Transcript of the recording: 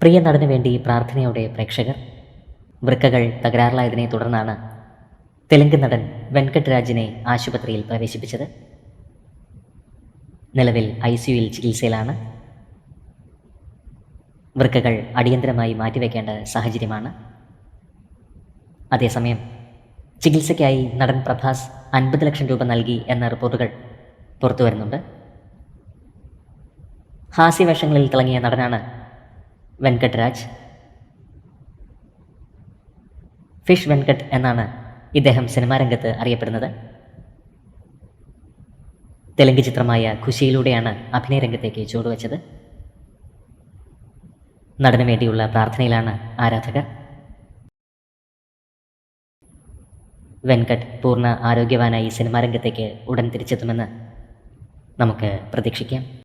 പ്രിയ നടന് വേണ്ടി പ്രാർത്ഥനയോടെ പ്രേക്ഷകർ. വൃക്കകൾ തകരാറിലായതിനെ തുടർന്നാണ് തെലുങ്ക് നടൻ വെങ്കട്ട് രാജിനെ ആശുപത്രിയിൽ പ്രവേശിപ്പിച്ചത്. നിലവിൽ ഐ സിയുയിൽ ചികിത്സയിലാണ്. വൃക്കകൾ അടിയന്തരമായി മാറ്റിവെക്കേണ്ട സാഹചര്യമാണ്. അതേസമയം ചികിത്സയ്ക്കായി നടൻ പ്രഭാസ് അൻപത് ലക്ഷം രൂപ നൽകി എന്ന റിപ്പോർട്ടുകൾ പുറത്തുവരുന്നുണ്ട്. ഹാസ്യവേഷങ്ങളിൽ തിളങ്ങിയ നടനാണ് വെങ്കട്ട് രാജ് ഫിഷ് വെങ്കട്ട് എന്നാണ് ഇദ്ദേഹം സിനിമാ രംഗത്ത് അറിയപ്പെടുന്നത്. തെലുങ്ക് ചിത്രമായ ഖുശിയിലൂടെയാണ് അഭിനയ രംഗത്തേക്ക് ചുവടുവെച്ചത്. നടനു വേണ്ടിയുള്ള പ്രാർത്ഥനയിലാണ് ആരാധകർ. വെങ്കട്ട് പൂർണ ആരോഗ്യവാനായി സിനിമാ രംഗത്തേക്ക് ഉടൻ തിരിച്ചെത്തുമെന്ന് നമുക്ക് പ്രതീക്ഷിക്കാം.